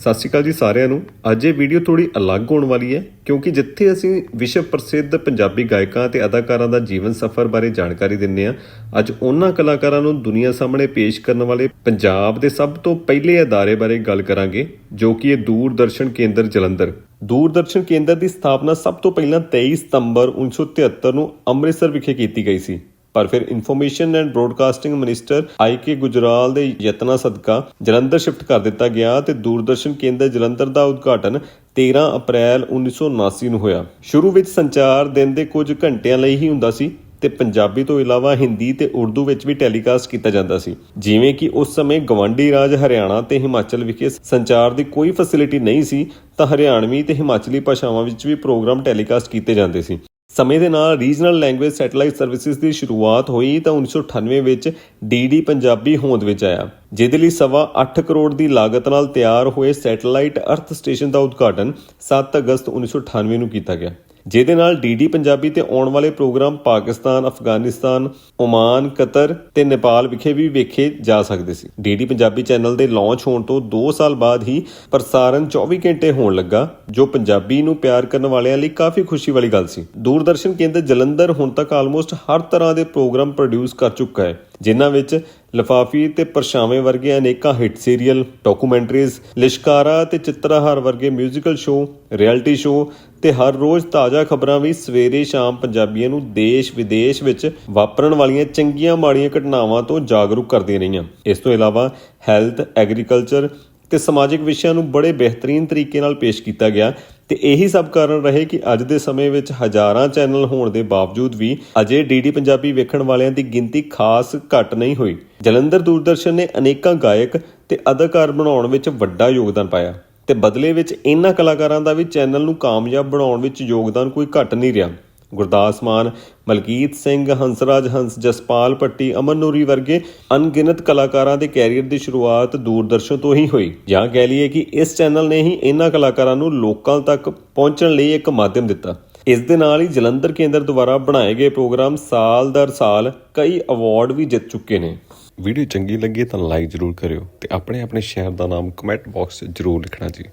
ਸਤਿ ਸ਼੍ਰੀ ਅਕਾਲ ਜੀ ਸਾਰਿਆਂ ਨੂੰ। ਅੱਜ ਇਹ ਵੀਡੀਓ ਥੋੜੀ ਅਲੱਗ ਹੋਣ ਵਾਲੀ ਹੈ, ਕਿਉਂਕਿ ਜਿੱਥੇ ਅਸੀਂ ਵਿਸ਼ਵ ਪ੍ਰਸਿੱਧ ਪੰਜਾਬੀ ਗਾਇਕਾਂ ਤੇ ਅਦਾਕਾਰਾਂ ਦਾ ਜੀਵਨ ਸਫ਼ਰ ਬਾਰੇ ਜਾਣਕਾਰੀ ਦਿੰਨੇ ਆ ਅੱਜ ਉਹਨਾਂ ਕਲਾਕਾਰਾਂ ਨੂੰ ਦੁਨੀਆ ਸਾਹਮਣੇ ਪੇਸ਼ ਕਰਨ ਵਾਲੇ ਪੰਜਾਬ ਦੇ ਸਭ ਤੋਂ ਪਹਿਲੇ ਅਦਾਰੇ ਬਾਰੇ ਗੱਲ ਕਰਾਂਗੇ, ਜੋ ਕਿ ਇਹ ਦੂਰਦਰਸ਼ਨ ਕੇਂਦਰ ਜਲੰਧਰ। ਦੂਰਦਰਸ਼ਨ ਕੇਂਦਰ ਦੀ ਸਥਾਪਨਾ ਸਭ ਤੋਂ ਪਹਿਲਾਂ 23 ਸਤੰਬਰ 1973 ਨੂੰ ਅੰਮ੍ਰਿਤਸਰ ਵਿਖੇ ਕੀਤੀ ਗਈ ਸੀ। ਪਰ ਫਿਰ information and broadcasting minister I K Gujral ਦੇ ਯਤਨਾਂ ਸਦਕਾ ਜਲੰਧਰ ਸ਼ਿਫਟ ਕਰ ਦਿੱਤਾ ਗਿਆ ਤੇ ਦੂਰਦਰਸ਼ਨ ਕੇਂਦਰ ਜਲੰਧਰ ਦਾ ਉਦਘਾਟਨ 13 ਅਪ੍ਰੈਲ 1979 ਨੂੰ ਹੋਇਆ। ਸ਼ੁਰੂ ਵਿੱਚ ਸੰਚਾਰ ਦਿਨ ਦੇ ਕੁਝ ਘੰਟਿਆਂ ਲਈ ਹੀ ਹੁੰਦਾ ਸੀ ਤੇ ਪੰਜਾਬੀ ਤੋਂ ਇਲਾਵਾ ਹਿੰਦੀ ਤੇ ਉਰਦੂ ਵਿੱਚ ਵੀ ਟੈਲੀਕਾਸਟ ਕੀਤਾ ਜਾਂਦਾ ਸੀ। ਜਿਵੇਂ ਕਿ ਉਸ ਸਮੇਂ ਗਵੰਡੀ ਰਾਜ ਹਰਿਆਣਾ ਤੇ ਹਿਮਾਚਲ ਵਿਖੇ ਸੰਚਾਰ ਦੀ ਕੋਈ ਫੈਸਿਲਿਟੀ ਨਹੀਂ ਸੀ, ਤਾਂ ਹਰਿਆਣਵੀ ਤੇ ਹਿਮਾਚਲੀ ਭਾਸ਼ਾਵਾਂ ਵਿੱਚ ਵੀ ਪ੍ਰੋਗਰਾਮ ਟੈਲੀਕਾਸਟ ਕੀਤੇ ਜਾਂਦੇ ਸੀ। ਸਮੇਂ ਦੇ ਨਾਲ ਰੀਜਨਲ ਲੈਂਗੁਏਜ ਸੈਟੇਲਾਈਟ ਸਰਵਿਸਿਜ਼ ਦੀ ਸ਼ੁਰੂਆਤ ਹੋਈ ਤਾਂ 1998 ਵਿੱਚ ਡੀਡੀ ਪੰਜਾਬੀ ਹੋਂਦ ਵਿੱਚ ਆਇਆ, ਜਿਹਦੇ ਲਈ ਸਵਾ 8 ਕਰੋੜ ਦੀ ਲਾਗਤ ਨਾਲ ਤਿਆਰ ਹੋਏ ਸੈਟੇਲਾਈਟ ਅਰਥ ਸਟੇਸ਼ਨ ਦਾ ਉਦਘਾਟਨ 7 ਅਗਸਤ 1998 ਨੂੰ ਕੀਤਾ ਗਿਆ। ਜਿਹਦੇ ਨਾਲ ਡੀਡੀ ਪੰਜਾਬੀ ਤੇ ਆਉਣ ਵਾਲੇ programme Pakistan, Afghanistan, Oman, Qatar ਤੇ ਨੇਪਾਲ ਵਿਖੇ ਵੀ ਵੇਖੇ ਜਾ ਸਕਦੇ ਸੀ। ਡੀਡੀ ਪੰਜਾਬੀ ਚੈਨਲ ਦੇ ਲਾਂਚ ਹੋਣ ਤੋਂ 2 ਸਾਲ ਬਾਅਦ ਹੀ ਪ੍ਰਸਾਰਣ 24 ਘੰਟੇ ਹੋਣ ਲੱਗਾ ਜੋ ਪੰਜਾਬੀ ਨੂੰ ਪਿਆਰ ਕਰਨ ਵਾਲਿਆਂ ਲਈ ਕਾਫੀ ਖੁਸ਼ੀ ਵਾਲੀ ਗੱਲ ਸੀ। ਦੂਰਦਰਸ਼ਨ ਕੇਂਦਰ ਜਲੰਧਰ ਹੁਣ ਤੱਕ ਆਲਮੋਸਟ ਹਰ ਤਰ੍ਹਾਂ ਦੇ ਪ੍ਰੋਗਰਾਮ ਪ੍ਰੋਡਿਊਸ ਕਰ ਚੁੱਕਾ ਹੈ ਜਿਨ੍ਹਾਂ ਵਿੱਚ ਲਫਾਫੀ ਤੇ ਪਰਛਾਵੇਂ ਵਰਗੇ ਅਨੇਕਾਂ ਹਿੱਟ ਸੀਰੀਅਲ, ਡਾਕੂਮੈਂਟਰੀਜ਼, ਲਿਸ਼ਕਾਰਾ ਤੇ ਚਿੱਤਰਹਾਰ ਵਰਗੇ ਮਿਊਜ਼ੀਕਲ ਸ਼ੋਅ ਰਿਐਲਿਟੀ ਸ਼ੋਅ ਤੇ ਹਰ ਰੋਜ਼ ਤਾਜ਼ਾ ਖਬਰਾਂ ਵੀ ਸਵੇਰੇ ਸ਼ਾਮ ਪੰਜਾਬੀਆਂ ਨੂੰ ਦੇਸ਼ ਵਿਦੇਸ਼ ਵਿੱਚ ਵਾਪਰਨ ਵਾਲੀਆਂ ਚੰਗੀਆਂ ਮਾੜੀਆਂ ਘਟਨਾਵਾਂ ਤੋਂ ਜਾਗਰੂਕ ਕਰਦੀਆਂ ਰਹੀਆਂ। ਇਸ ਤੋਂ ਇਲਾਵਾ ਹੈਲਥ ਐਗਰੀਕਲਚਰ ਤੇ ਸਮਾਜਿਕ ਵਿਸ਼ਿਆਂ ਨੂੰ ਬੜੇ ਬਿਹਤਰੀਨ ਤਰੀਕੇ ਨਾਲ ਪੇਸ਼ ਕੀਤਾ ਗਿਆ ਤੇ ਇਹੀ ਸਭ ਕਾਰਨ ਰਹੇ ਕਿ ਅੱਜ ਦੇ ਸਮੇਂ ਵਿੱਚ ਹਜ਼ਾਰਾਂ ਚੈਨਲ ਹੋਣ ਦੇ ਬਾਵਜੂਦ ਵੀ ਅਜੇ ਡੀਡੀ ਪੰਜਾਬੀ ਵੇਖਣ ਵਾਲਿਆਂ ਦੀ ਗਿਣਤੀ ਖਾਸ ਘੱਟ ਨਹੀਂ ਹੋਈ। ਜਲੰਧਰ ਦੂਰਦਰਸ਼ਨ ਨੇ ਅਨੇਕਾਂ ਗਾਇਕ ਤੇ ਅਦਾਕਾਰ ਬਣਾਉਣ ਵਿੱਚ ਵੱਡਾ ਯੋਗਦਾਨ ਪਾਇਆ ਤੇ ਬਦਲੇ ਵਿੱਚ ਇਹਨਾਂ ਕਲਾਕਾਰਾਂ ਦਾ ਵੀ ਚੈਨਲ ਨੂੰ ਕਾਮਯਾਬ ਬਣਾਉਣ ਵਿੱਚ ਯੋਗਦਾਨ ਕੋਈ ਘੱਟ ਨਹੀਂ ਰਿਹਾ। ਗੁਰਦਾਸ ਮਾਨ, ਮਲਕੀਤ ਸਿੰਘ, ਹੰਸਰਾਜ, ਹੰਸ ਜਸਪਾਲ ਪੱਟੀ ਅਮਨ ਨੂਰੀ ਵਰਗੇ ਅਣਗਿਣਤ ਕਲਾਕਾਰਾਂ ਦੇ ਕੈਰੀਅਰ ਦੀ ਸ਼ੁਰੂਆਤ ਦੂਰਦਰਸ਼ਨ ਤੋਂ ਹੀ ਹੋਈ। ਜਾਂ ਕਹਿ ਲਈਏ ਕਿ ਇਸ ਚੈਨਲ ਨੇ ਹੀ ਇਹਨਾਂ ਕਲਾਕਾਰਾਂ ਨੂੰ ਲੋਕਾਂ ਤੱਕ ਪਹੁੰਚਣ ਲਈ ਇੱਕ ਮਾਧਿਅਮ ਦਿੱਤਾ। ਇਸ ਦੇ ਨਾਲ ਹੀ ਜਲੰਧਰ ਕੇਂਦਰ ਦੁਆਰਾ ਬਣਾਏ ਗਏ ਪ੍ਰੋਗਰਾਮ ਸਾਲ ਦਰ ਸਾਲ ਕਈ ਅਵਾਰਡ ਵੀ ਜਿੱਤ ਚੁੱਕੇ ਨੇ। ਵੀਡੀਓ ਚੰਗੀ ਲੱਗੀ ਤਾਂ ਲਾਈਕ ਜ਼ਰੂਰ ਕਰਿਓ ਤੇ ਆਪਣੇ ਆਪਣੇ ਸ਼ਹਿਰ ਦਾ ਨਾਮ ਕਮੈਂਟ ਬਾਕਸ 'ਚ ਜ਼ਰੂਰ ਲਿਖਣਾ ਜੀ।